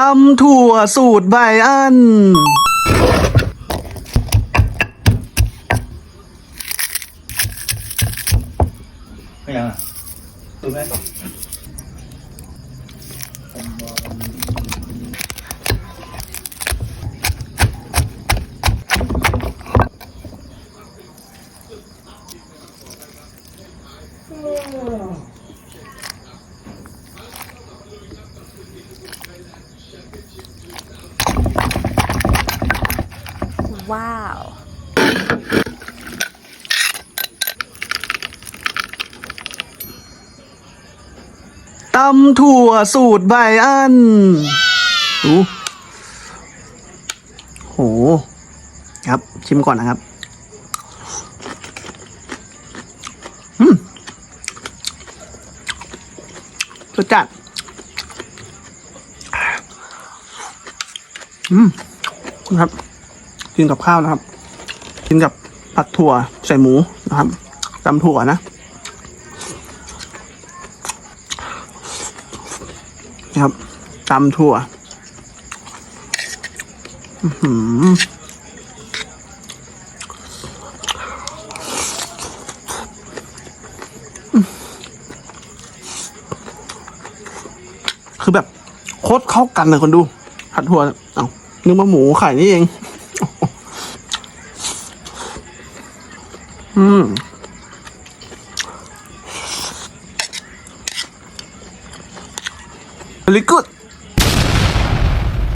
ตำถั่วสูตรใบอัน ไม่ยังอะดูไหม ว้าว ตำถั่วสูตรใบอันดูโห ครับ ชิมก่อนนะครับ อืมรสจัด อืม ครับ กินกับข้าวนะครับ กินกับผัดถั่วใส่หมูนะครับตำถั่วนะนะครับตำถั่วหือคือแบบโคตรเข้ากันเลยคนดูผัดถั่วเอานึกว่าหมูไข่นี่เอง อืม very good